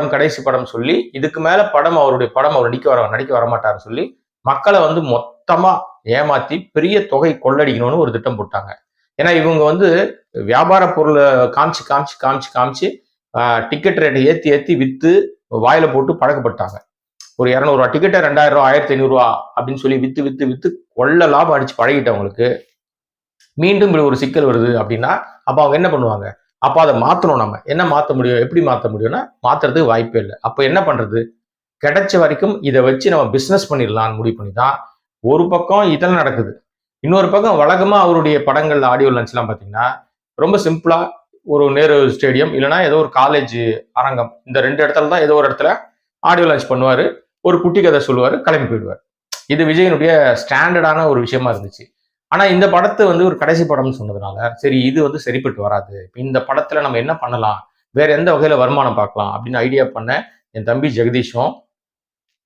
படம் கடைசி படம் சொல்லி இதுக்கு மேல படம் அவருடைய படம் அவர் நடிக்க வர நடிக்க வரமாட்டார்னு சொல்லி மக்களை வந்து மொத்தமா ஏமாத்தி பெரிய தொகை கொள்ளடிக்கணும்னு ஒரு திட்டம் போட்டாங்க. ஏன்னா இவங்க வந்து வியாபார பொருளை காமிச்சு காமிச்சு காமிச்சு காமிச்சு டிக்கெட் ரேட்டை ஏத்தி ஏத்தி வித்து வாயில போட்டு பழக்கப்பட்டாங்க. ஒரு இரநூறுவா டிக்கெட்டை ரெண்டாயிரம் ரூபா ஆயிரத்தி ஐநூறுரூவா அப்படின்னு சொல்லி வித்து வித்து வித்து கொள்ள லாபம் அடிச்சு பழகிட்டவங்களுக்கு மீண்டும் இப்படி ஒரு சிக்கல் வருது அப்படின்னா அப்போ அவங்க என்ன பண்ணுவாங்க? அப்போ அதை மாற்றணும் நம்ம. என்ன மாற்ற முடியும்? எப்படி மாற்ற முடியும்னா மாத்துறதுக்கு வாய்ப்பே இல்லை. அப்போ என்ன பண்ணுறது கிடைச்ச வரைக்கும் இதை வச்சு நம்ம பிஸ்னஸ் பண்ணிடலாம்னு முடிவு பண்ணி தான் ஒரு பக்கம் இதெல்லாம் நடக்குது. இன்னொரு பக்கம் வழக்கமாக அவருடைய படங்கள் ஆடியோ லான்ச்லாம் பார்த்தீங்கன்னா ரொம்ப சிம்பிளாக ஒரு நேரு ஸ்டேடியம் இல்லைன்னா ஏதோ ஒரு காலேஜ் அரங்கம். இந்த ரெண்டு இடத்துல தான் ஏதோ ஒரு இடத்துல ஆடியோ லான்ச் பண்ணுவார். ஒரு குட்டி கதை சொல்லுவார் கிளம்பி போயிடுவார். இது விஜயனுடைய ஸ்டாண்டர்டான ஒரு விஷயமா இருந்துச்சு. ஆனால் இந்த படத்தை வந்து ஒரு கடைசி படம்னு சொன்னதுனால சரி இது வந்து சரிப்பட்டு வராது. இந்த படத்தில் நம்ம என்ன பண்ணலாம்? வேற எந்த வகையில் வருமானம் பார்க்கலாம்? அப்படின்னு ஐடியா பண்ண என் தம்பி ஜெகதீஷும்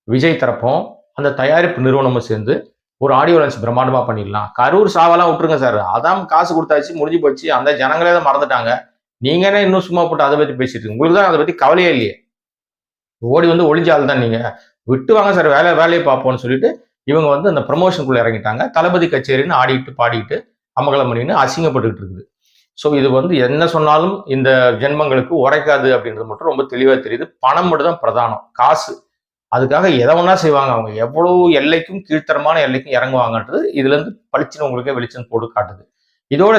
விஜய் தரப்பும் அந்த தயாரிப்பு நிறுவனமும் சேர்ந்து ஒரு ஆடியோ லான்ச் பிரம்மாண்டமாக பண்ணிடலாம். கரூர் சாவெல்லாம் விட்டுருங்க சார் அதான் காசு கொடுத்தாச்சு முடிஞ்சு போச்சு. அந்த ஜனங்களே தான் மறந்துட்டாங்க. நீங்கள் என்ன இன்னும் சும்மா போட்டு அதை பற்றி பேசிட்டு இருக்கீங்க? உங்களுக்கு தான் அதை பற்றி கவலையே இல்லையே. ஓடி வந்து ஒளிஞ்சால் தான் நீங்கள் விட்டு வாங்க சார் வேலை வேலையை பார்ப்போம்னு சொல்லிட்டு இவங்க வந்து அந்த ப்ரமோஷனுக்குள்ள இறங்கிட்டாங்க. தளபதி கச்சேரின்னு ஆடிட்டு பாடிட்டு அமகலம் பண்ணின்னு அசிங்கப்பட்டுக்கிட்டு இருக்குது. ஸோ இது வந்து என்ன சொன்னாலும் இந்த ஜென்மங்களுக்கு உரைக்காது அப்படின்றது மட்டும் ரொம்ப தெளிவாக தெரியுது. பணம் மட்டும் தான் பிரதானம். காசு. அதுக்காக எதை ஒன்றா செய்வாங்க அவங்க. எவ்வளவு எல்லைக்கும் கீழ்த்தரமான எல்லைக்கும் இறங்குவாங்கன்றது இதுல இருந்து பளிச்சுன்னு உங்களுக்கே வெளிச்சம் போட்டு காட்டுது. இதோட